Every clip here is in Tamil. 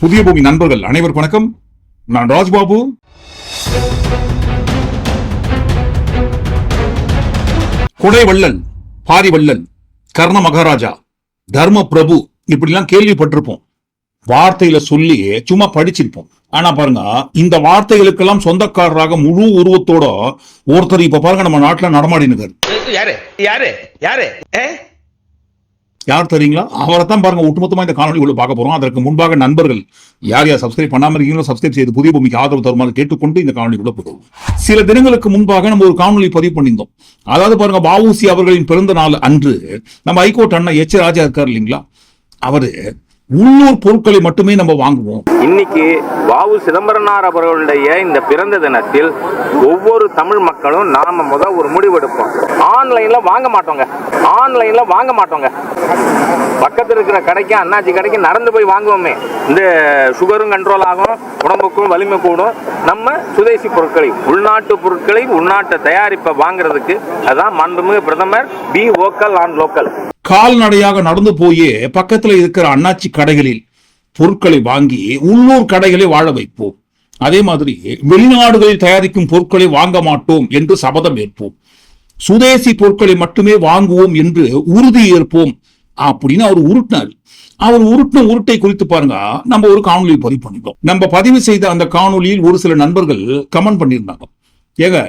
புதிய பூமி நண்பர்கள் அனைவருக்கும் வணக்கம். நான் ராஜ்பாபு. குடைவள்ளல் பாரிவள்ளல் பாரி வள்ளல் கர்ண மகாராஜா தர்ம பிரபு இப்படிலாம் கேள்விப்பட்டிருப்போம். வார்த்தையில சொல்லி சும்மா படிச்சிருப்போம். ஆனா பாருங்க இந்த வார்த்தைகளுக்கெல்லாம் சொந்தக்காரராக முழு உருவத்தோட ஒருத்தர் இப்ப பாருங்க நம்ம நாட்டுல நடமாடினுக்காரு. யாரு? யாரு? யாரு? யார் தெரியுங்களா? அவரை தான் பாருங்க ஒட்டுமொத்தமாக இந்த காணொலி உள்ள பார்க்க போறோம். அதற்கு முன்பாக நண்பர்கள் யார் யார் சப்ஸ்கிரைப் பண்ணாம இருக்கீங்களோ சப்ஸ்கிரைப் செய்து புதிய பூமிக்கு ஆதரவு தருமாறு கேட்டுக்கொண்டு இந்த காணொலி உள்ள போடுவோம் சில தினங்களுக்கு முன்பாக நம்ம ஒரு காணொலி பதிவு பண்ணியிருந்தோம். அதாவது பாருங்க பாவூசி அவர்களின் பிறந்த நாள் அன்று நம்ம ஹைகோர்ட் அண்ணன் எச் ராஜா இருக்கார் இல்லைங்களா? அவர் உள்ளூர் பொருட்களை மட்டுமே நம்ம வாங்குவோம். இன்னைக்கு வாவு சிதம்பரனார் அவர்களுடைய இந்த பிறந்த தினத்தில் ஒவ்வொரு தமிழ் மக்களும் நாம முத ஒரு முடிவெடுப்போம் ஆன்லைன்ல வாங்க மாட்டோங்க. ஆன்லைன்ல வாங்க மாட்டோங்க. பக்கத்துல இருக்கிற கடைக்கு அண்ணாச்சி கடைக்கு நடந்து போய் வாங்குவோமே. இந்த சுகரும் கண்ட்ரோல் ஆகும் உடம்புக்கும் வலிமை கூடும். நம்ம சுதேசி பொருட்களை உள்நாட்டு பொருட்களை உள்நாட்டு தயாரிப்பை வாங்குறதுக்கு அதான் மாண்புமிகு பிரதமர். பி ஓக்கல் ஆன் லோக்கல் கால்நடையாக நடந்து போயே பக்கத்துல இருக்கிற அண்ணாச்சி கடைகளில் பொருட்களை வாங்கி உள்ளூர் கடைகளை வாழ வைப்போம். அதே மாதிரி வெளிநாடுகளில் தயாரிக்கும் பொருட்களை வாங்க மாட்டோம் என்று சபதம் ஏற்போம். சுதேசி பொருட்களை மட்டுமே வாங்குவோம் என்று உறுதி ஏற்போம் அப்படின்னு அவர் உருட்டினார். அவர் உருட்டின உருட்டை குறித்து பாருங்க நம்ம ஒரு காணொலி பதிவு பண்ணிட்டோம் நம்ம பதிவு செய்த அந்த காணொலியில் ஒரு சில நண்பர்கள் கமெண்ட் பண்ணியிருந்தாங்க. ஏங்க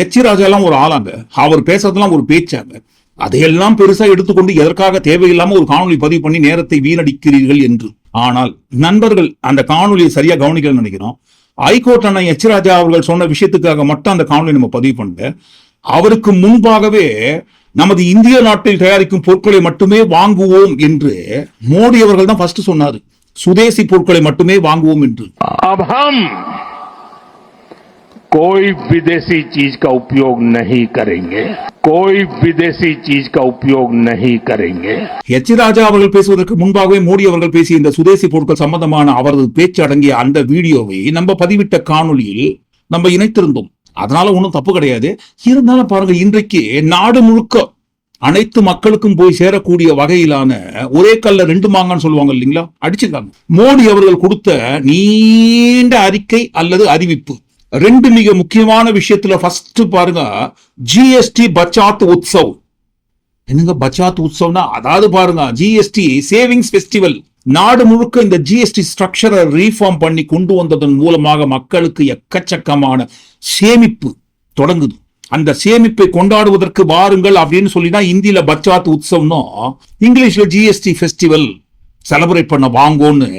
எச்சி எல்லாம் ஒரு ஆளாங்க. அவர் பேசுறதெல்லாம் ஒரு பேச்சாங்க. அதையெல்லாம் பெருசா எடுத்துக்கொண்டு எதற்காக தேவையில்லாம ஒரு காணொலி பதிவு பண்ணி நேரத்தை வீணடிக்கிறீர்கள் என்று. ஆனால் நண்பர்கள் அந்த காணொலியை சரியா கவனிக்கலன்னு நினைக்கிறோம். ஐகோர்ட் அண்ணன் எச். ராஜா அவர்கள் சொன்ன விஷயத்துக்காக மட்டும் அந்த காணொலி நம்ம பதிவு பண்ணல. அவருக்கு முன்பாகவே நமது இந்திய நாட்டில் தயாரிக்கும் பொருட்களை மட்டுமே வாங்குவோம் என்று மோடி அவர்கள் தான் ஃபர்ஸ்ட் சொன்னாரு. சுதேசி பொருட்களை மட்டுமே வாங்குவோம் என்று. कोई विदेशी चीज का उपयोग नहीं करेंगे कोई विदेशी चीज का उपयोग नहीं करेंगे எச் ராஜா அவர்கள் பேசுவதற்கு முன்பாகவே மோடி அவர்கள் பேசிய இந்த சுதேசி பொருட்கள் சம்பந்தமான அவரது பேச்சு அடங்கிய அந்த வீடியோவை நம்ம பதிவிட்ட காணொளியில் நம்ம இணைத்திருந்தோம் அதனால ஒன்றும் தப்பு கிடையாது இருந்தாலும் பாருங்க இன்றைக்கு நாடு முழுக்க அனைத்து மக்களுக்கும் போய் சேரக்கூடிய வகையிலான ஒரே கல்ல ரெண்டு மாங்கன்னு சொல்லுவாங்க இல்லைங்களா அடிச்சிருக்காங்க மோடி அவர்கள் கொடுத்த நீண்ட அறிக்கை அல்லது அறிவிப்பு ரெண்டு மிக முக்கியமான விஷயத்துல ஃபர்ஸ்ட் பாருங்க ஜிஎஸ்டி பச்சாத் உற்சவ் என்னங்க பச்சாத் உற்சவ்னா அதாவது பாருங்க ஜிஎஸ்டி சேவிங்ஸ் ஃபெஸ்டிவல் நாடு முழுக்க இந்த ஜிஎஸ்டி ஸ்ட்ரக்சரை ரீஃபார்ம் பண்ணி கொண்டு வந்ததன் மூலமாக மக்களுக்கு எக்கச்சக்கமான சேமிப்பு தொடங்குது. அந்த சேமிப்பை கொண்டாடுவதற்கு வாருங்கள் அப்படின்னு சொல்லி தான் இந்தியில பச்சாத் உற்சவம்னு இங்கிலீஷ்ல ஜிஎஸ்டி ஃபெஸ்டிவல் செலிப்ரேட் பண்ண வாங்கோன்னு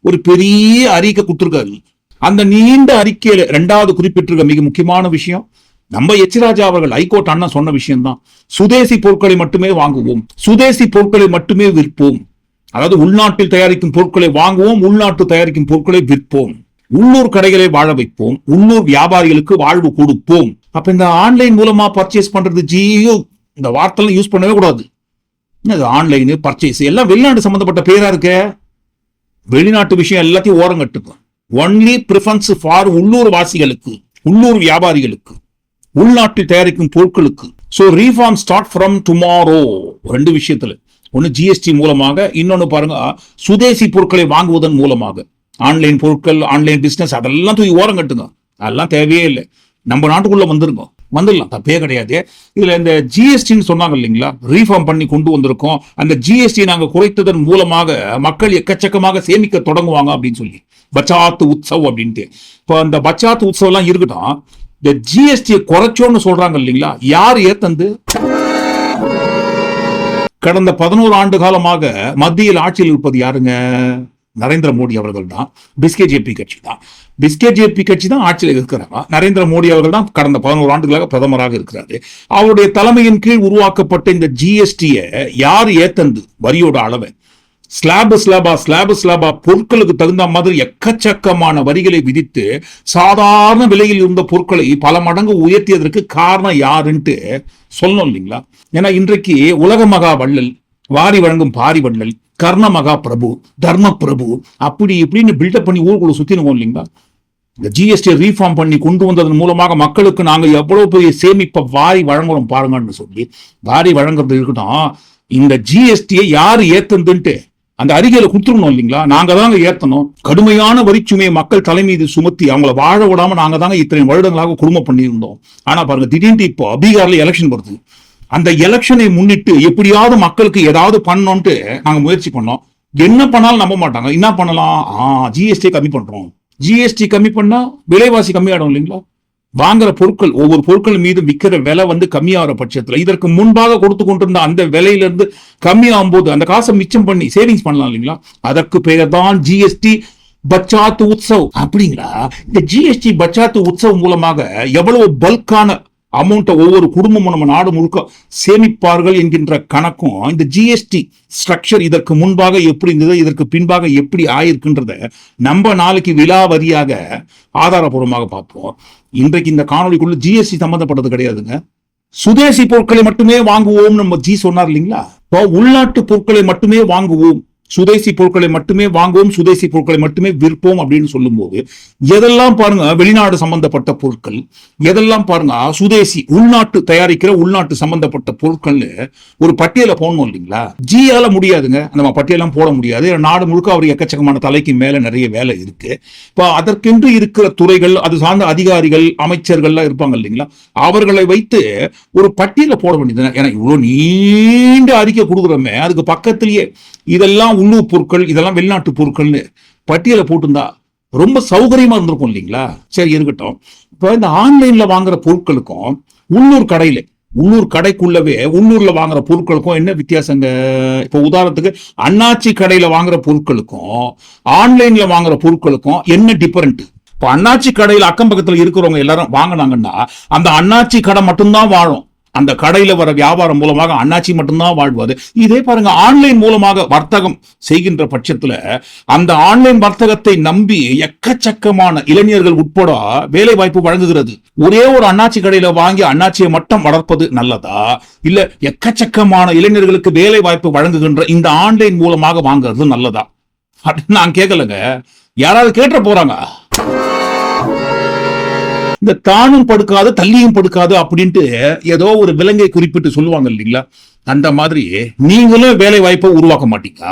ஒரு பெரிய அறிக்கை கொடுத்துருக்காரு. அந்த நீண்ட அறிக்கையில ரெண்டாவது குறிப்பிட்டிருக்க மிக முக்கியமான விஷயம் நம்ம எச்சிராஜா அவர்கள் ஹைகோர்ட் அண்ணன் சொன்ன விஷயம்தான். சுதேசி பொருட்களை மட்டுமே வாங்குவோம். சுதேசி பொருட்களை மட்டுமே விற்போம். அதாவது உள்நாட்டில் தயாரிக்கும் பொருட்களை வாங்குவோம் உள்நாட்டு தயாரிக்கும் பொருட்களை விற்போம். உள்ளூர் கடைகளை வாழ வைப்போம். உள்ளூர் வியாபாரிகளுக்கு வாழ்வு கொடுப்போம். அப்ப இந்த ஆன்லைன் மூலமா பர்ச்சேஸ் பண்றது ஜியோ. இந்த வார்த்தைலாம் யூஸ் பண்ணவே கூடாது. இது ஆன்லைனு பர்ச்சேஸ் எல்லாம் வெளிநாடு சம்பந்தப்பட்ட பேரா இருக்கே? வெளிநாட்டு விஷயம் எல்லாத்தையும் ஓரம் கட்டுக்கும் ஒன்லி பிரிஃபரன்ஸ் ஃபார் உள்ளூர் வாசிகளுக்கு உள்ளூர் வியாபாரிகளுக்கு உள்நாட்டில் தயாரிக்கும் பொருட்களுக்கு. So reform start from tomorrow ரெண்டு விஷயத்துல. ஒன்று ஜிஎஸ்டி மூலமாக இன்னொன்று பாருங்க சுதேசி பொருட்களை வாங்குவதன் மூலமாக. ஆன்லைன் பொருட்கள் ஆன்லைன் பிஸ்னஸ் அதெல்லாம் தூக்கி ஓரம் கட்டுங்க. அதெல்லாம் தேவையே இல்லை. நம்ம நாட்டுக்குள்ள வந்துருங்க. வந்துடலாம். தப்பே கிடையாது. இதுல இந்த ஜிஎஸ்டின்னு சொன்னாங்க இல்லைங்களா? ரீஃபார்ம் பண்ணி கொண்டு வந்திருக்கோம். அந்த ஜிஎஸ்டி நாங்க குறைத்ததன் மூலமாக மக்கள் எக்கச்சக்கமாக சேமிக்க தொடங்குவாங்க அப்படின்னு சொல்லி. பச்சாத்து உற்சவ் அப்படின்ட்டு. இப்போ அந்த பச்சாத்து உற்சவம்லாம் இருக்கட்டும் இந்த ஜிஎஸ்டியை குறைச்சோன்னு சொல்றாங்க இல்லைங்களா? யார் ஏத்தந்து? கடந்த பதினோரு ஆண்டு காலமாக மத்தியில் ஆட்சியில் இருப்பது யாருங்க? நரேந்திர மோடி அவர்கள் தான் பிஸ்கே ஜேபி கட்சி தான் பிஸ்கே ஜேபி கட்சி தான் ஆட்சியில் இருக்கிறாரா நரேந்திர மோடி அவர்கள் தான் கடந்த பதினோரு ஆண்டுகளாக பிரதமராக இருக்கிறாரு. அவருடைய தலைமையின் கீழ் உருவாக்கப்பட்ட இந்த ஜிஎஸ்டியை யார் ஏத்தந்து வரியோட அளவை? ஸ்லாபு ஸ்லாபா ஸ்லாபு ஸ்லாபா பொருட்களுக்கு தகுந்த மாதிரி எக்கச்சக்கமான வரிகளை விதித்து சாதாரண விலையில் இருந்த பொருட்களை பல மடங்கு உயர்த்தியதற்கு காரணம் யாருன்ட்டு சொல்லணும் இல்லைங்களா? ஏன்னா இன்றைக்கு உலக மகா வள்ளல் வாரி வழங்கும் பாரி வள்ளல் கர்ண மகா பிரபு தர்ம பிரபு அப்படி இப்படின்னு பில்டப் பண்ணி ஊருக்குள்ள சுத்தினுவோம் இல்லைங்களா? இந்த ஜிஎஸ்டி ரீஃபார்ம் பண்ணி கொண்டு வந்ததன் மூலமாக மக்களுக்கு நாங்க எவ்வளவு பெரிய சேமிப்பை வாரி வழங்குறோம் பாருங்கன்னு சொல்லி வாரி வழங்குறது இருக்கட்டும் இந்த ஜிஎஸ்டியை யாரு ஏத்துந்துன்ட்டு அந்த அறிக்கையில கொடுத்துருணும் இல்லைங்களா? நாங்க தாங்க ஏத்தணும். கடுமையான வரிச்சுமையை மக்கள் தலைமீது சுமத்தி அவங்கள வாழ விடாம நாங்க தாங்க இத்தனை வருடங்களாக குடும்பம் பண்ணியிருந்தோம். ஆனா பாருங்க திடீர்னு இப்போ பீகார்ல எலெக்ஷன் வருது. அந்த எலெக்ஷனை முன்னிட்டு எப்படியாவது மக்களுக்கு ஏதாவது பண்ணோன்ட்டு நாங்க முயற்சி பண்ணோம். என்ன பண்ணாலும் நம்ப மாட்டாங்க. என்ன பண்ணலாம்? ஆ ஜிஎஸ்டி கம்மி பண்றோம். ஜிஎஸ்டி கம்மி பண்ணா விலைவாசி கம்மியாகிடும் இல்லைங்களா? வாங்குற பொருட்கள் ஒவ்வொரு பொருட்கள் மீது விற்கிற விலை வந்து கம்மியாகிற பட்சத்தில் இதற்கு முன்பாக கொடுத்து கொண்டிருந்த அந்த விலையிலிருந்து கம்மியாகும் போது அந்த காசை மிச்சம் பண்ணி சேவிங்ஸ் பண்ணலாம் இல்லைங்களா? அதற்கு பெயர் தான் ஜிஎஸ்டி பச்சாத்து உற்சவ் அப்படிங்களா? இந்த ஜிஎஸ்டி பச்சாத்து உற்சவ் மூலமாக எவ்வளவு பல்கான அமௌண்ட்டை ஒவ்வொரு குடும்பமும் நம்ம நாடு முழுக்க சேமிப்பார்கள் என்கின்ற கணக்கும் இந்த ஜிஎஸ்டி ஸ்ட்ரக்சர் இதற்கு முன்பாக எப்படி இருந்தது இதற்கு பின்பாக எப்படி ஆயிருக்குன்றத நம்ம நாளைக்கு விலாவரியாக ஆதாரபூர்வமாக பார்ப்போம். இன்றைக்கு இந்த காணொலிக்குள்ள ஜிஎஸ்டி சம்பந்தப்பட்டது கிடையாதுங்க. சுதேசி பொருட்களை மட்டுமே வாங்குவோம் நம்ம ஜி சொன்னார் இல்லைங்களா? இப்போ உள்நாட்டு பொருட்களை மட்டுமே வாங்குவோம். சுதேசி பொருட்களை மட்டுமே வாங்குவோம் சுதேசி பொருட்களை மட்டுமே விற்போம் அப்படின்னு சொல்லும்போது எதெல்லாம் பாருங்க வெளிநாடு சம்பந்தப்பட்ட பொருட்கள் எதெல்லாம் பாருங்க சுதேசி உள்நாட்டு தயாரிக்கிற உள்நாட்டு சம்பந்தப்பட்ட பொருட்கள்னு ஒரு பட்டியலை போடணும் இல்லைங்களா? ஜியால முடியாதுங்க. நம்ம பட்டியலாம் போட முடியாது. நாடு முழுக்க அவர் எக்கச்சக்கமான தலைக்கு மேல நிறைய வேலை இருக்கு. இப்போ அதற்கென்று இருக்கிற துறைகள் அது சார்ந்த அதிகாரிகள் அமைச்சர்கள்லாம் இருப்பாங்க இல்லைங்களா? அவர்களை வைத்து ஒரு பட்டியலை போட வேண்டியது ஏன்னா இவ்வளவு நீண்ட அறிக்கை கொடுக்குறோமே அதுக்கு பக்கத்திலேயே இதெல்லாம் உள்ளூர் பொருட்கள் இதெல்லாம் வெளிநாட்டு பொருட்கள்னு பட்டியலை போட்டிருந்தா ரொம்ப சௌகரியமா இருந்திருக்கும் இல்லைங்களா? சரி இருக்கட்டும். இப்போ இந்த ஆன்லைன்ல வாங்குற பொருட்களுக்கும் உள்ளூர் கடையில உள்ளூர் கடைக்குள்ளவே உள்ளூர்ல வாங்குற பொருட்களுக்கும் என்ன வித்தியாசங்க? இப்போ உதாரணத்துக்கு அண்ணாச்சி கடையில வாங்குற பொருட்களுக்கும் ஆன்லைன்ல வாங்குற பொருட்களுக்கும் என்ன டிஃபரெண்ட் இப்போ அண்ணாச்சி கடையில் அக்கம் பக்கத்தில் இருக்கிறவங்க எல்லாரும் வாங்கினாங்கன்னா அந்த அண்ணாச்சி கடை மட்டும்தான் வாழும். அந்த கடையில வர வியாபாரம் மூலமாக அண்ணாச்சி மட்டும்தான் வாழ்வது இதே பாருங்க ஆன்லைன் மூலமாக வர்த்தகம் செய்கின்ற பட்சத்துல அந்த ஆன்லைன் வர்த்தகத்தை நம்பி எக்கச்சக்கமான இளைஞர்கள் உட்பட வேலை வாய்ப்பு வழங்குகிறது. ஒரே ஒரு அண்ணாச்சி கடையில வாங்கி அண்ணாச்சியை மட்டும் வளர்ப்பது நல்லதா? இல்ல எக்கச்சக்கமான இளைஞர்களுக்கு வேலை வாய்ப்பு வழங்குகின்ற இந்த ஆன்லைன் மூலமாக வாங்குறது நல்லதா? அப்படின்னு நான் கேட்கலங்க யாராவது கேட்ட போறாங்க? இந்த தானும் படுக்காது தள்ளியும் படுக்காது அப்படின்ட்டு ஏதோ ஒரு விலங்கை குறிப்பிட்டு சொல்லுவாங்க இல்லைங்களா? அந்த மாதிரி நீங்களும் வேலை வாய்ப்பை உருவாக்க மாட்டீங்க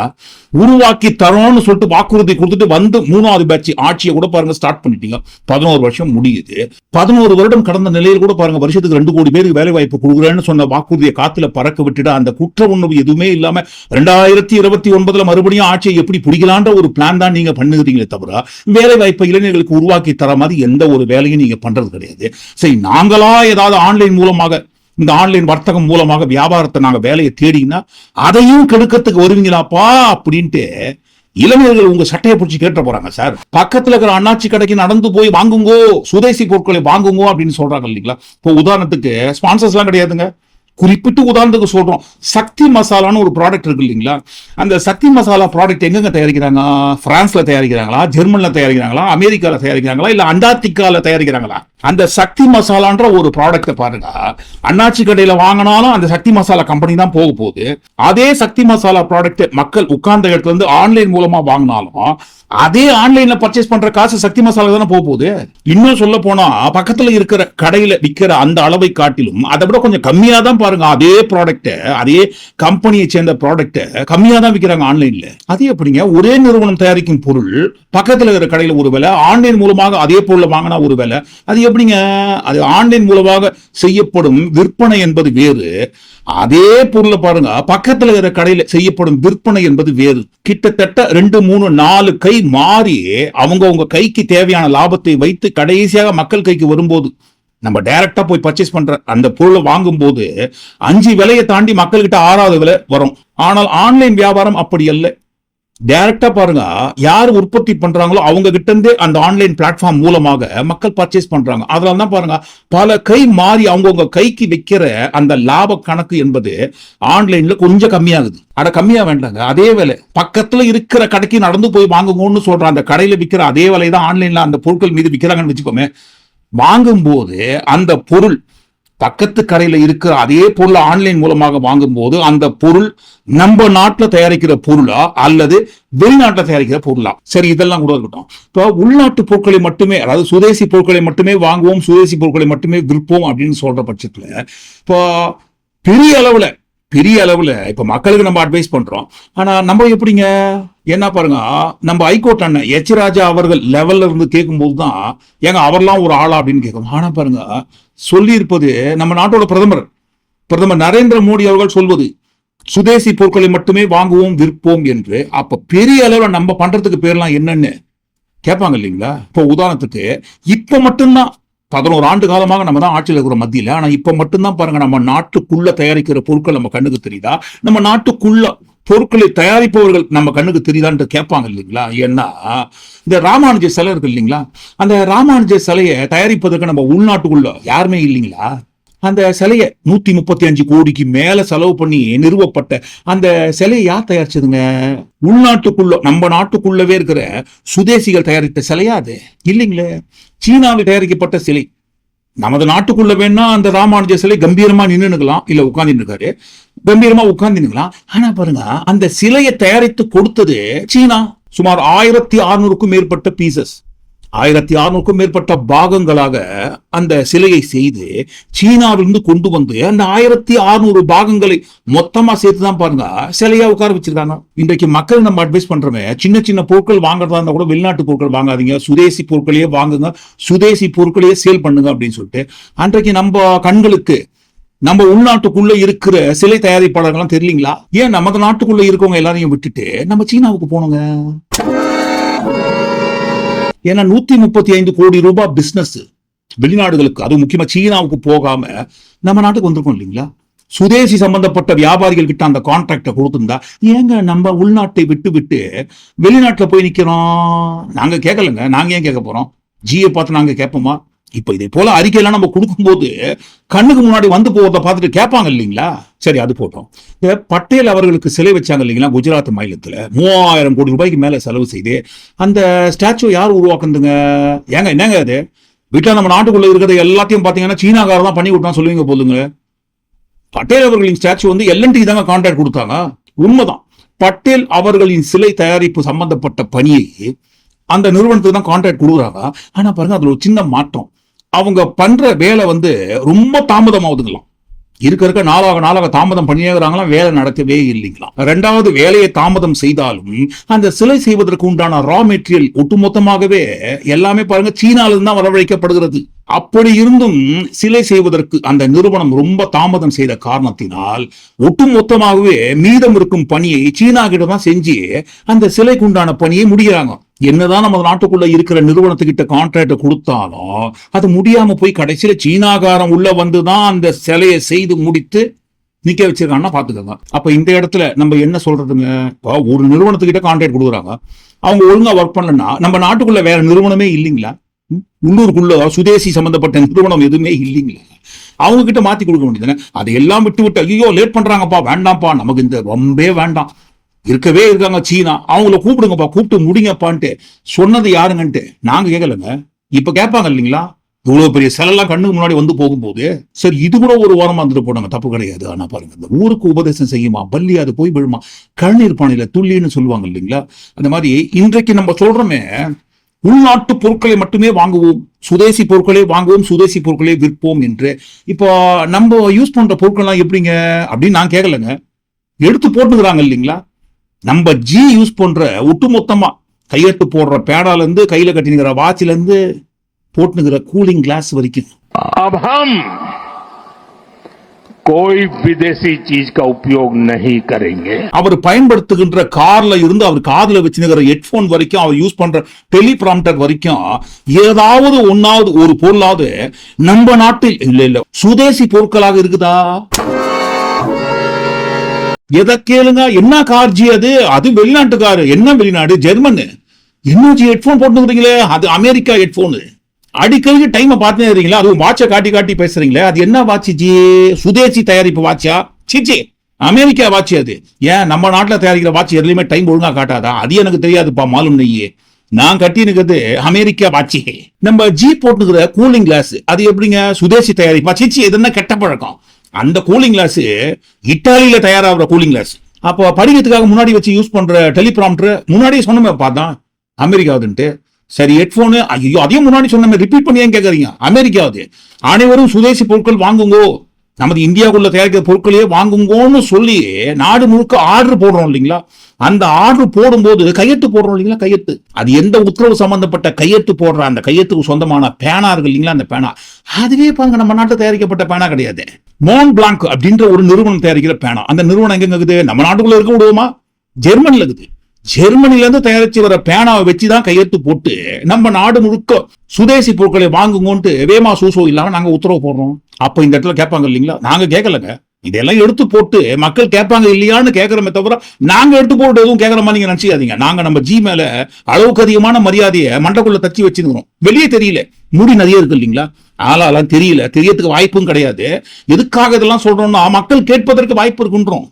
உருவாக்கி தரோம்னு சொல்லிட்டு வாக்குறுதி கொடுத்துட்டு வந்து மூணாவது பேட்ச் ஆட்சியை கூட பாருங்க ஸ்டார்ட் பண்ணிட்டீங்க. பதினோரு வருஷம் முடியுது. பதினோரு வருடம் கடந்த நிலையில் கூட பாருங்க வருஷத்துக்கு ரெண்டு கோடி பேருக்கு வேலை வாய்ப்பு கொடுக்குறேன்னு சொன்ன வாக்குறுதியை காத்துல பறக்க விட்டுட்டு அந்த குற்ற உணர்வு எதுவுமே இல்லாம ரெண்டாயிரத்தி இருபத்தி ஒன்பதுல மறுபடியும் ஆட்சியை எப்படி பிடிக்கலான்ற ஒரு பிளான் தான் நீங்க பண்ணுகிறீங்களே தவிர வேலை வாய்ப்பை இளைஞர்களுக்கு உருவாக்கி தர மாதிரி எந்த ஒரு வேலையும் நீங்க பண்றது கிடையாது. சரி நாங்களா ஏதாவது ஆன்லைன் மூலமாக இந்த ஆன்லைன் வர்த்தகம் மூலமாக வியாபாரத்தை நாங்க வேலையை தேடிங்கன்னா அதையும் கெடுக்கிறதுக்கு வருவீங்களாப்பா அப்படின்ட்டு இளைஞர்கள் உங்க சட்டையை பிடிச்சி கேட்ட போறாங்க சார். பக்கத்துல இருக்கிற அண்ணாச்சி கடைக்கு நடந்து போய் வாங்குங்கோ சுதேசி பொருட்களை வாங்குங்கோ அப்படின்னு சொல்றாங்க இல்லைங்களா? இப்போ உதாரணத்துக்கு ஸ்பான்சர்ஸ் எல்லாம் கிடையாதுங்க. குறிப்பிட்டு உதாரணத்துக்கு சொல்றோம். சக்தி மசாலான்னு ஒரு ப்ராடக்ட் இருக்கு இல்லைங்களா? அந்த சக்தி மசாலா ப்ராடக்ட் எங்கெங்க தயாரிக்கிறாங்க? பிரான்ஸ்ல தயாரிக்கிறாங்களா? ஜெர்மன்ல தயாரிக்கிறாங்களா? அமெரிக்கால தயாரிக்கிறாங்களா? இல்ல அண்டார்டிகால தயாரிக்கிறாங்களா? அந்த சக்தி மசாலான்ற ஒரு ப்ராடக்ட்டை பாருங்க. அண்ணாச்சி கடையில வாங்கினாலும் அந்த சக்தி மசாலா கம்பெனி தான் போக போகுது. அதே சக்தி மசாலா ப்ராடக்ட் மக்கள் உட்கார்ந்த இடத்துல இருந்து ஆன்லைன் மூலமா வாங்கினாலும் அதே ஆன்லைன்ல பர்ச்சேஸ் பண்ற காசு சக்தி மசாலா தானே போக போகுது. இன்னும் சொல்ல போனா பக்கத்துல இருக்கிற கடையில விற்கிற அந்த அளவை காட்டிலும் அதை விட கொஞ்சம் கம்மியா தான் பாருங்க அதே ப்ராடக்ட்டை அதே கம்பெனியை சேர்ந்த ப்ராடக்ட்டை கம்மியாக தான் விற்கிறாங்க ஆன்லைன்ல அது எப்படிங்க? ஒரே நிறுவனம் தயாரிக்கும் பொருள் பக்கத்துல இருக்கிற கடையில் ஒரு விலை ஆன்லைன் மூலமாக அதே பொருளை வாங்கினா ஒரு விலை. அது எப்படிங்க? அது ஆன்லைன் மூலமாக செய்யப்படும் விற்பனை என்பது வேறு. அதே பொருளை பாருங்க பக்கத்துல இருக்கிற கடையில செய்யப்படும் விற்பனை என்பது வேறு. கிட்டத்தட்ட ரெண்டு மூணு நாலு கை மாறி அவங்க உங்க கைக்கு தேவையான லாபத்தை வைத்து கடைசியாக மக்கள் கைக்கு வரும்போது நம்ம டைரக்டா போய் பர்ச்சேஸ் பண்ற அந்த பொருளை வாங்கும்போது அஞ்சு விலையை தாண்டி மக்கள்கிட்ட ஆறாவது விலை வரும். ஆனால் ஆன்லைன் வியாபாரம் அப்படி அல்ல. டைரக்டா பாருங்க யார் உற்பத்தி பண்றாங்களோ அவங்க கிட்ட இருந்தே அந்த ஆன்லைன் பிளாட்ஃபார்ம் மூலமாக மக்கள் பர்ச்சேஸ் பண்றாங்க. அதனால தான் பாருங்க பல கை மாறி அவங்கவுங்க கைக்கு வைக்கிற அந்த லாப கணக்கு என்பது ஆன்லைன்ல கொஞ்சம் கம்மியாகுது. அட கம்மியா வேண்டாங்க அதே விலை. பக்கத்துல இருக்கிற கடைக்கு நடந்து போய் வாங்குங்கன்னு சொல்ற அந்த கடையில விற்கிற அதே விலை தான் ஆன்லைன்ல அந்த பொருட்கள் மீது விற்கிறாங்கன்னு வச்சுக்கோமே. வாங்கும்போது அந்த பொருள் பக்கத்து கடையில் இருக்கிற அதே பொருளை ஆன்லைன் மூலமாக வாங்கும்போது அந்த பொருள் நம்ம நாட்டில் தயாரிக்கிற பொருளா அல்லது வெளிநாட்டில் தயாரிக்கிற பொருளா? சரி இதெல்லாம் கூட இருக்கட்டும். இப்போ உள்நாட்டு பொருட்களை மட்டுமே அதாவது சுதேசி பொருட்களை மட்டுமே வாங்குவோம் சுதேசி பொருட்களை மட்டுமே விற்போம் அப்படின்னு சொல்ற பட்சத்தில் இப்போ பெரிய அளவில் பெரிய அளவில் இப்போ மக்களுக்கு நம்ம அட்வைஸ் பண்ணுறோம் ஆனால் நம்ம எப்படிங்க? என்ன பாருங்க நம்ம ஹைகோர்ட் அண்ணன் எச் ராஜா அவர்கள் லெவல்ல இருந்து கேட்கும்போது தான் ஏங்க அவர்லாம் ஒரு ஆளா அப்படின்னு கேட்கும். ஆனால் பாருங்க சொல்லியிருப்பது நம்ம நாட்டோட பிரதமர். பிரதமர் நரேந்திர மோடி அவர்கள் சொல்வது சுதேசி பொருட்களை மட்டுமே வாங்குவோம் விற்போம் என்று. அப்ப பெரிய அளவில் நம்ம பண்றதுக்கு பேர்லாம் என்னன்னு கேட்பாங்க இல்லைங்களா? இப்போ உதாரணத்துக்கு இப்போ மட்டும்தான் பதினோரு ஆண்டு காலமாக நம்ம தான் ஆட்சியில் இருக்கிற மத்தியில். ஆனால் இப்போ மட்டும்தான் பாருங்க நம்ம நாட்டுக்குள்ள தயாரிக்கிற பொருட்கள் நம்ம கண்ணுக்கு தெரியுதா? நம்ம நாட்டுக்குள்ள பொருட்களை தயாரிப்பவர்கள் நம்ம கண்ணுக்கு தெரியுதான்ட்டு கேட்பாங்க இல்லைங்களா? ஏன்னா இந்த ராமானுஜ சிலை இருக்கு இல்லைங்களா? அந்த ராமானுஜ சிலையை தயாரிப்பதற்கு நம்ம உள்நாட்டுக்குள்ள யாருமே இல்லைங்களா? அந்த சிலையை நூத்தி முப்பத்தி அஞ்சு கோடிக்கு மேல செலவு பண்ணி நிறுவப்பட்ட அந்த சிலையை யார் தயாரிச்சதுங்க? உள்நாட்டுக்குள்ள நம்ம நாட்டுக்குள்ளவே இருக்கிற சுதேசிகள் தயாரித்த சிலையா அது? இல்லைங்களே. சீனாவில் தயாரிக்கப்பட்ட சிலை. நமது நாட்டுக்குள்ள வேணா அந்த ராமானுஜ சிலை கம்பீரமா நின்னுக்கலாம் இல்ல உட்கார்ந்து இருக்காரு கம்பீரமா உட்கார்ந்து நின்னுக்கலாம் ஆனா பாருங்க அந்த சிலையை தயாரித்து கொடுத்தது சீனா. சுமார் ஆயிரத்தி அறுநூறுக்கும் மேற்பட்ட பீசஸ் ஆயிரத்தி அறுநூறுக்கும் மேற்பட்ட பாகங்களாக அந்த சிலையை செய்து சீனாவிலிருந்து கொண்டு வந்து அந்த ஆயிரத்தி அறுநூறு பாகங்களை மொத்தமா சேர்த்து தான் பாருங்க. சிலையா உட்கார வச்சிருக்காங்க. இன்றைக்கு மக்கள் நம்ம அட்வைஸ் பண்றோமே சின்ன சின்ன பொருட்கள் வாங்குறதா இருந்தா கூட வெளிநாட்டு பொருட்கள் வாங்காதீங்க சுதேசி பொருட்களையே வாங்குங்க சுதேசி பொருட்களையே சேல் பண்ணுங்க அப்படின்னு சொல்லிட்டு அன்றைக்கு நம்ம கண்களுக்கு நம்ம உள்நாட்டுக்குள்ள இருக்கிற சிலை தயாரிப்பாளர்கள்லாம் தெரியலீங்களா ஏன் நமது நாட்டுக்குள்ள இருக்கவங்க எல்லாரையும் விட்டுட்டு நம்ம சீனாவுக்கு போனோங்க ஏன்னா நூத்தி முப்பத்தி ஐந்து கோடி ரூபாய் பிசினஸ் வெளிநாடுகளுக்கு அதுவும் முக்கியமா சீனாவுக்கு போகாம நம்ம நாட்டுக்கு வந்திருக்கோம் இல்லைங்களா? சுதேசி சம்பந்தப்பட்ட வியாபாரிகள் கிட்ட அந்த கான்ட்ராக்டை கொடுத்துருந்தா ஏங்க நம்ம உள்நாட்டை விட்டு விட்டு வெளிநாட்டுல போய் நிக்கிறோம்? நாங்க கேட்கலங்க நாங்க ஏன் கேட்க போறோம்? ஜியை பார்த்து நாங்க கேட்போமா? இப்ப இதை போல அறிக்கையெல்லாம் நம்ம கொடுக்கும்போது கண்ணுக்கு முன்னாடி வந்து போவதை பார்த்துட்டு கேட்பாங்க இல்லைங்களா? சரி அது போட்டோம். இந்த பட்டேல் அவர்களுக்கு சிலை வச்சாங்க இல்லைங்களா குஜராத் மாநிலத்தில். மூவாயிரம் கோடி ரூபாய்க்கு மேல செலவு செய்து அந்த ஸ்டாச்சு யார் உருவாக்குதுங்க ஏங்க என்னங்க அது? வீட்டில் நம்ம நாட்டுக்குள்ள இருக்கிறத எல்லாத்தையும் பார்த்தீங்கன்னா சீனாக்காரர் தான் பண்ணி விட்டான் சொல்லுவீங்க போதுங்க. பட்டேல் அவர்களின் ஸ்டாச்சு வந்து எல்என்டி தாங்க கான்ட்ராக்ட் கொடுத்தாங்க. உண்மைதான். பட்டேல் அவர்களின் சிலை தயாரிப்பு சம்பந்தப்பட்ட பணியை அந்த நிறுவனத்துக்கு தான் கான்ட்ராக்ட் கொடுக்குறாங்க. ஆனால் பாருங்க அதில் ஒரு சின்ன மாற்றம். அவங்க பண்ற வேலை வந்து ரொம்ப தாமதமாகுதுங்களாம். இருக்க இருக்க நாளாக நாளாக தாமதம் பண்ணியாங்கிறாங்களாம் வேலை நடக்கவே இல்லைங்களாம். ரெண்டாவது வேலையை தாமதம் செய்தாலும் அந்த சிலை செய்வதற்கு உண்டான ரா மெட்டீரியல் ஒட்டுமொத்தமாகவே எல்லாமே பாருங்க சீனால இருந்து தான் வரவழைக்கப்படுகிறது. அப்படி இருந்தும் சிலை செய்வதற்கு அந்த நிறுவனம் ரொம்ப தாமதம் செய்த காரணத்தினால் ஒட்டுமொத்தமாகவே மீதம் இருக்கும் பணியை சீனா கிட்ட தான் செஞ்சு அந்த சிலைக்கு உண்டான பணியை முடிகிறாங்க என்னதான் நம்ம நாட்டுக்குள்ள இருக்கிற நிறுவனத்துக்கிட்ட கான்ட்ராக்ட் கொடுத்தாலும் அது முடியாம போய் கடைசியில சீனாகாரம் உள்ள வந்துதான் அந்த சிலையை செய்து முடித்து நிக்க வச்சிருக்காங்கன்னா பாத்துக்கோங்க அப்ப இந்த இடத்துல நம்ம என்ன சொல்றதுங்க? இப்போ ஒரு நிறுவனத்துக்கிட்ட கான்ட்ராக்ட் கொடுக்குறாங்க. அவங்க ஒழுங்கா ஒர்க் பண்ணலன்னா நம்ம நாட்டுக்குள்ள வேற நிறுவனமே இல்லைங்களா? உள்ளூருக்குள்ள சுதேசி சம்பந்தப்பட்ட நிறுவனம் எதுவுமே இல்லைங்களா. அவங்க கிட்ட மாத்தி கொடுக்க வேண்டியதுதானே? அதை எல்லாம் விட்டு விட்டு ஐயோ லேட் பண்றாங்கப்பா வேண்டாம்ப்பா. நமக்கு இந்த ரொம்பவே வேண்டாம். இருக்கவே இருக்காங்க சீனா. அவங்கள கூப்பிடுங்கப்பா கூப்பிட்டு முடிங்கப்பான்ட்டு சொன்னது யாருங்கன்ட்டு நாங்க கேட்கலங்க இப்ப கேட்பாங்க இல்லைங்களா? இவ்வளவு பெரிய செலெல்லாம் கண்ணுக்கு முன்னாடி வந்து போகும்போது சரி இது கூட ஒரு ஓரமா வந்துட்டு போனாங்க. தப்பு கிடையாது. ஆனா பாருங்க இந்த ஊருக்கு உபதேசம் செய்யுமா? பள்ளி அது போய் விழுமா? கண்ணீர் பானையில துள்ளின்னு சொல்லுவாங்க இல்லைங்களா? அந்த மாதிரி இன்றைக்கு நம்ம சொல்றோமே உள்நாட்டு பொருட்களை மட்டுமே வாங்குவோம். சுதேசி பொருட்களை வாங்குவோம் சுதேசி பொருட்களை விற்போம் என்று. இப்போ நம்ம யூஸ் பண்ற பொருட்கள்லாம் எப்படிங்க? அப்படின்னு நான் கேட்கலங்க எடுத்து போட்டுக்கிறாங்க இல்லைங்களா? நம்ம ஜி யூஸ் பண்ற ஒட்டுமொத்தமா கையெட்டு போடுற பேடால இருந்து கையில கட்டினுக்கிற வாட்சில இருந்து போட்டுனுக்கிற கூலிங் கிளாஸ் வரைக்கும். கோய் விதேசி சீஸ் கா உபயோக் நஹி அவர் பயன்படுத்துகின்ற கார்ல இருந்து அவர் காதுல வச்சுக்கிற ஹெட்போன் வரைக்கும் அவர் யூஸ் பண்ற டெலிபிராம்டர் வரைக்கும் ஏதாவது ஒன்னாவது ஒரு பொருளாவது நம்ம நாட்டில் இல்ல இல்ல சுதேசி பொருட்களாக இருக்குதா? எதை கேளுங்க என்ன கார்ஜி அது? அது வெளிநாட்டுக்காரு. என்ன வெளிநாடு? ஜெர்மன் என்ன ஹெட்போன் போட்டுக்கிறீங்களே அது அமெரிக்கா ஹெட்போனு அடிக்கடி டைமை பார்த்துனே இருக்கீங்களா அதுவும் வாட்சை காட்டி காட்டி பேசுறீங்களே? அது என்ன வாட்ச் ஜி சுதேசி தயாரிப்பு வாட்சா சிச்சி அமெரிக்கா வாட்சி அது. ஏன்? நம்ம நாட்டில் தயாரிக்கிற வாட்சி எதுலையுமே டைம் ஒழுங்கா காட்டாதா? அது எனக்கு தெரியாதுப்பா மாலும் நெய்யே. நான் கட்டி இருக்கிறது அமெரிக்கா வாட்சி நம்ம ஜி போட்டுக்கிற கூலிங் கிளாஸ் அது எப்படிங்க? சுதேசி தயாரிப்பா? சிச்சி இது என்ன கெட்ட பழக்கம்? அந்த கூலிங் கிளாஸ் இட்டாலியில தயாராகிற கூலிங் கிளாஸ் அப்போ படிக்கிறதுக்காக முன்னாடி வச்சு யூஸ் பண்ற டெலிபிராம்டர் முன்னாடியே சொன்னமே பார்த்தா அமெரிக்காவுதுன்ட்டு. சரி ஹெட்ஃபோனு ஐயோ அதையும் முன்னாடி சொன்ன ரிப்பீட் பண்ணி ஏன் கேட்கறீங்க அமெரிக்காவது அனைவரும் சுதேசி பொருட்கள் வாங்குங்கோ. நமது இந்தியாவுக்குள்ள தயாரிக்கிற பொருட்களையே வாங்குங்கோன்னு சொல்லி நாடு முழுக்க ஆர்டர் போடுறோம் இல்லைங்களா? அந்த ஆர்டர் போடும்போது கையெழுத்து போடுறோம் இல்லைங்களா? கையெழுத்து. அது எந்த உத்தரவு சம்பந்தப்பட்ட கையெழுத்து போடுற? அந்த கையெழுத்துக்கு சொந்தமான பேனா இருக்கு இல்லைங்களா அந்த பேனா? அதுவே பாருங்க நம்ம நாட்டில் தயாரிக்கப்பட்ட பேனா கிடையாது. மோன் பிளாங்க் அப்படின்ற ஒரு நிறுவனம் தயாரிக்கிற பேனா. அந்த நிறுவனம் எங்க இருக்குது நம்ம நாட்டுக்குள்ள இருக்க விடுவோமா? ஜெர்மனில இருக்குது ஜெர்மனில இருந்து தயாரிச்சு வர பேனாவை வச்சுதான் கையெழுத்து போட்டு நம்ம நாடு முழுக்க சுதேசி பொருட்களை வாங்குங்கன்ட்டு வேமா சூசோ இல்லாம நாங்க உத்தரவு போடுறோம். அப்ப இந்த இடத்துல கேட்பாங்க இல்லைங்களா? நாங்க கேட்கலங்க. இதெல்லாம் எடுத்து போட்டு மக்கள் கேட்பாங்க இல்லையான்னு கேட்கறமே தவிர நாங்க எடுத்து போட்டு எதுவும் கேட்கற மாதிரி நீங்க நினைச்சுக்காதீங்க. நாங்க நம்ம ஜி மேல அளவுக்கு அதிகமான மரியாதையை மண்டக்குள்ள தச்சு வச்சிருக்கிறோம். வெளியே தெரியல. முடி நிறைய இருக்கு இல்லைங்களா? ஆளாலாம் தெரியல. தெரியறதுக்கு வாய்ப்பும் கிடையாது. எதுக்காக இதெல்லாம் சொல்றோம்னா மக்கள் கேட்பதற்கு வாய்ப்பு இருக்குன்றோம்.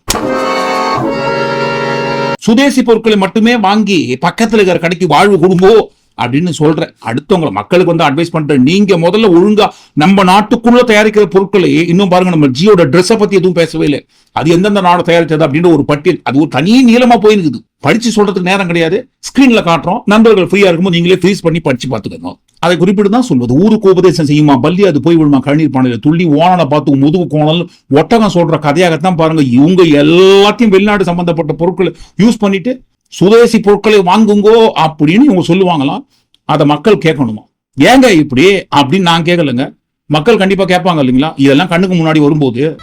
சுதேசி பொருட்களை மட்டுமே வாங்கி பக்கத்துல இருக்கிற கடைக்கு வாழ்வு கொடுங்கோ அப்படின்னு சொல்றேன். அடுத்தவங்களை மக்களுக்கு வந்து அட்வைஸ் பண்றேன். நீங்க முதல்ல ஒழுங்கா நம்ம நாட்டுக்குள்ள தயாரிக்கிற பொருட்களை இன்னும் பாருங்க நம்ம ஜியோட ட்ரெஸ்ஸை பத்தி எதுவும் பேசவே இல்லை. அது எந்தெந்த நாடு தயாரிச்சது அப்படின்ற ஒரு பட்டியல். அது ஒரு தனி நீளமா போயிருக்குது. படிச்சு சொல்றதுக்கு நேரம் கிடையாது. ஸ்கிரீன்ல காட்டுறோம். நண்பர்கள் ஃப்ரீயா இருக்கும்போது நீங்களே ஃப்ரீஸ் பண்ணி படிச்சு பார்த்துக்கணும் அதை குறிப்பிட்டு தான் சொல்வது. ஊருக்கு உபதேசம் செய்யுமா? பள்ளி அது போய் விடுமா? கண்ணீர் பானையில் துள்ளி ஓனனை பார்த்து முதுகு கோணல் ஒட்டகம் சொல்ற கதையாகத்தான் பாருங்க. இவங்க எல்லாத்தையும் வெளிநாடு சம்பந்தப்பட்ட பொருட்களை யூஸ் பண்ணிட்டு சுதேசி பொருட்களை வாங்குங்கோ அப்படின்னு இவங்க சொல்லுவாங்களாம் அதை மக்கள் கேட்கணுமா? ஏங்க இப்படி? அப்படின்னு நான் கேட்கலங்க. மக்கள் கண்டிப்பா கேட்பாங்க இல்லைங்களா? இதெல்லாம் கண்ணுக்கு முன்னாடி வரும்போது.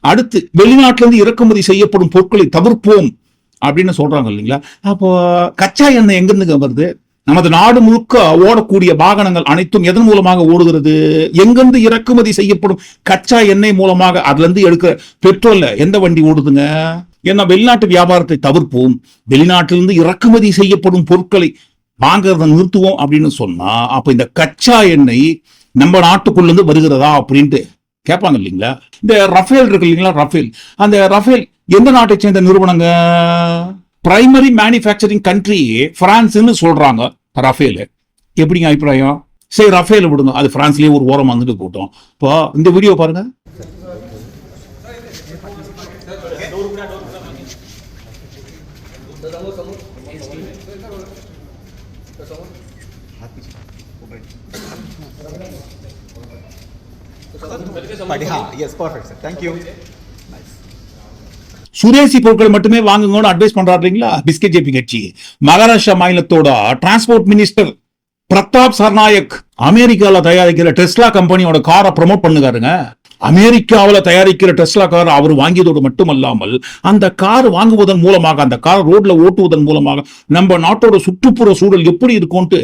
அடுத்து வெளிநாட்டிலிருந்து இறக்குமதி செய்யப்படும் பொருட்களை தவிர்ப்போம் அப்படின்னு சொல்றாங்க இல்லைங்களா? அப்போ கச்சா எண்ணெய் எங்கிருந்து வருது? நமது நாடு முழுக்க ஓடக்கூடிய வாகனங்கள் அனைத்தும் எதன் மூலமாக ஓடுகிறது? எங்கிருந்து இறக்குமதி செய்யப்படும் கச்சா எண்ணெய் மூலமாக அதுல இருந்து எடுக்கிற பெட்ரோல்ல எந்த வண்டி ஓடுதுங்க? ஏன்னா வெளிநாட்டு வியாபாரத்தை தவிர்ப்போம். வெளிநாட்டிலிருந்து இறக்குமதி செய்யப்படும் பொருட்களை வாங்கறத நிறுத்துவோம் அப்படின்னு சொன்னா அப்ப இந்த கச்சா எண்ணெய் நம்ம நாட்டுக்குள்ள இருந்து வருகிறதா அப்படின்ட்டு கேட்பாங்க இல்லைங்களா? இந்த ரஃபேல் இருக்கு இல்லைங்களா ரஃபேல். அந்த ரஃபேல் எந்த நாட்டை சேர்ந்த நிறுவனங்க? பிரைமரி மேனுஃபேக்சரிங் கண்ட்ரி பிரான்ஸ்னு சொல்றாங்க. ரஃபேல். எப்படிங்க அபிப்பிராயம்? சரி ரஃபேல் விடுங்க. அது பிரான்ஸ்லயே ஒரு ஓரம் வந்துட்டு போட்டோம். இப்போ இந்த வீடியோ பாருங்க. yes, perfect, sir. Thank you. சுதேசி பொருட்கள் மட்டுமே வாங்குங்கன்னு அட்வைஸ் பண்றாருங்களா? பிஸ்கெட் ஜேபி கட்சி. மகாராஷ்டிரா மாநிலத்தோட டிரான்ஸ்போர்ட் மினிஸ்டர் பிரதாப் சர்நாயக் அமெரிக்காவில் தயாரிக்கிற டெஸ்லா கம்பெனியோட காரை ப்ரோமோட் பண்ணுகாருங்க. அமெரிக்காவில் தயாரிக்கிற டெஸ்லா கார் அவர் வாங்கியதோடு மட்டுமல்லாமல் அந்த கார் வாங்குவதன் மூலமாக அந்த கார் ரோட்ல ஓட்டுவதன் மூலமாக நம்ம நாட்டோட சுற்றுப்புற சூழல் எப்படி இருக்கும்ட்டு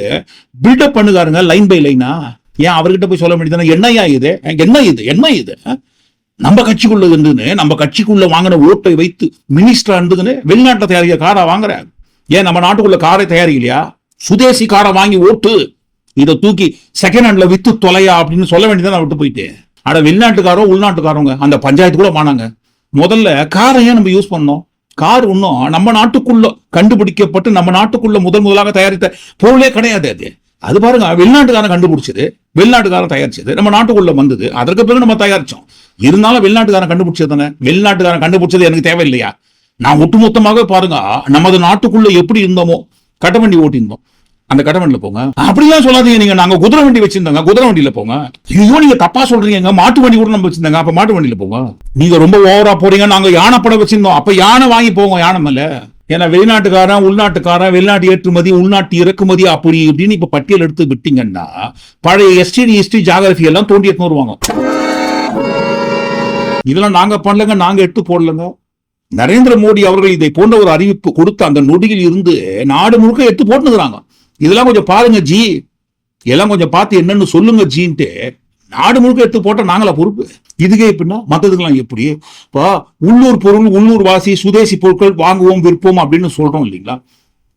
பில்டப் பண்ணுகாருங்க லைன் பை லைனா ஏன் அவர்கிட்ட போய் சொல்ல வேண்டியதுன்னா என்னையா இது? என்ன இது? என்ன இது? நம்ம கட்சிக்குள்ள இருந்துன்னு நம்ம கட்சிக்குள்ள வாங்கின ஓட்டை வைத்து மினிஸ்டரா இருந்துன்னு வெளிநாட்டில் தயாரிக்க காரை வாங்குறேன் ஏன் நம்ம நாட்டுக்குள்ள காரை தயாரிக்கலையா? சுதேசி காரை வாங்கி ஓட்டு. இதை தூக்கி செகண்ட் ஹேண்ட்ல வித்து தொலையா அப்படின்னு சொல்ல வேண்டியதான் நான் விட்டு போயிட்டேன். ஆனா வெளிநாட்டுக்காரோ உள்நாட்டுக்காரங்க அந்த பஞ்சாயத்து கூட வானாங்க முதல்ல காரை ஏன் நம்ம யூஸ் பண்ணோம் கார் இன்னும் நம்ம நாட்டுக்குள்ள கண்டுபிடிக்கப்பட்டு நம்ம நாட்டுக்குள்ள முதல் முதலாக தயாரித்த பொருளே கிடையாது அது. அது பாருங்க வெளிநாட்டுக்காரன் கண்டுபிடிச்சது வெளிநாட்டுக்காரன் தயாரிச்சது நம்ம நாட்டுக்குள்ள வந்தது அதற்கு பிறகு நம்ம தயாரிச்சோம். இருந்தாலும் வெளிநாட்டுக்காரன் கண்டுபிடிச்சது தானே? வெளிநாட்டுக்காரன் கண்டுபிடிச்சது எனக்கு தேவையில்லையா? நான் ஒட்டுமொத்தமாக பாருங்க நமது நாட்டுக்குள்ள எப்படி இருந்தோமோ கட்டவண்டி ஓட்டியிருந்தோம். அந்த கட்டவண்டியில போங்க. அப்படிலாம் சொல்லாதீங்க நீங்க. நாங்க குதிரை வண்டி வச்சிருந்தாங்க. குதிரை வண்டியில போங்க. ஐயோ நீங்க தப்பா சொல்றீங்க மாட்டு வண்டி கூட நம்ம வச்சிருந்தாங்க. அப்ப மாட்டு வண்டியில போங்க. நீங்க ரொம்ப ஓவரா போறீங்க. நாங்க யானை படம் வச்சிருந்தோம். அப்ப யானை வாங்கி போங்க. யானை மேல. ஏன்னா வெளிநாட்டுக்காரன் உள்நாட்டுக்காரன் வெளிநாட்டு ஏற்றுமதி உள்நாட்டு இறக்குமதி அப்படி இப்படின்னு இப்ப பட்டியல் எடுத்து விட்டீங்கன்னா பழைய எஸ்டி எஸ்டி ஜாகிரபி எல்லாம் தோண்டி எடுத்து வருவாங்க. இதெல்லாம் நாங்க பண்ணலங்க நாங்க எடுத்து போடலங்க. நரேந்திர மோடி அவர்கள் இதை போன்ற ஒரு அறிவிப்பு கொடுத்த அந்த நொடியில் இருந்து நாடு முழுக்க எடுத்து போட்டுக்கிறாங்க இதெல்லாம் கொஞ்சம் பாருங்க ஜி. எல்லாம் கொஞ்சம் பார்த்து என்னன்னு சொல்லுங்க ஜீன்ட்டு. நாடு முழுக்க எடுத்து போட்டால் நாங்களா பொறுப்பு. இதுக்கே எப்படின்னா மற்றதுக்கெல்லாம் எப்படி? இப்போ உள்ளூர் பொருள் உள்ளூர் வாசி சுதேசி பொருட்கள் வாங்குவோம் விற்போம் அப்படின்னு சொல்றோம் இல்லைங்களா?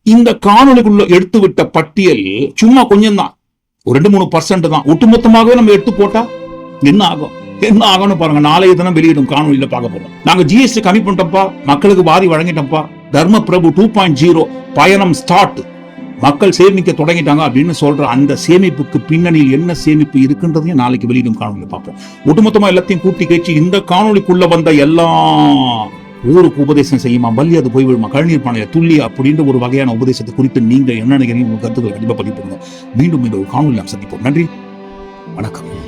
இந்த காணொலிக்குள்ள எடுத்து விட்ட பட்டியல் சும்மா கொஞ்சம் தான் ஒரு ரெண்டு மூணு பர்சன்ட் தான். ஒட்டுமொத்தமாகவே நம்ம எடுத்து போட்டா என்ன ஆகும்? என்ன ஆகும்னு பாருங்க. நாளைய தினம் வெளியிடும் காணொலியில பார்க்க போறோம். நாங்க ஜிஎஸ்டி கம்மி பண்ணிட்டோம்ப்பா. மக்களுக்கு வாரி வழங்கிட்டோம்ப்பா. தர்ம பிரபு டூ பாயிண்ட் ஜீரோ பயணம் ஸ்டார்ட் மக்கள் சேமிக்க தொடங்கிட்டாங்க அப்படின்னு சொல்ற அந்த சேமிப்புக்கு பின்னணியில் என்ன சேமிப்பு இருக்குன்றதையும் நாளைக்கு வெளியிடும் காணொலி பார்ப்போம். ஒட்டுமொத்தமா எல்லாத்தையும் கூட்டி கேச்சு இந்த காணொலிக்குள்ள வந்த எல்லா ஊருக்கு உபதேசம் செய்யுமா? பள்ளி அது போய் விழுமா? கழநீர் பானையில துள்ளி அப்படின்ற ஒரு வகையான உபதேசத்தை குறித்து நீங்க என்ன நினைக்கிறீங்க? உங்க கருத்துக்களை கண்டிப்பாக பதிவு பண்ணுங்க. மீண்டும் இந்த ஒரு காணொலி நாம் சந்திப்போம். நன்றி. வணக்கம்.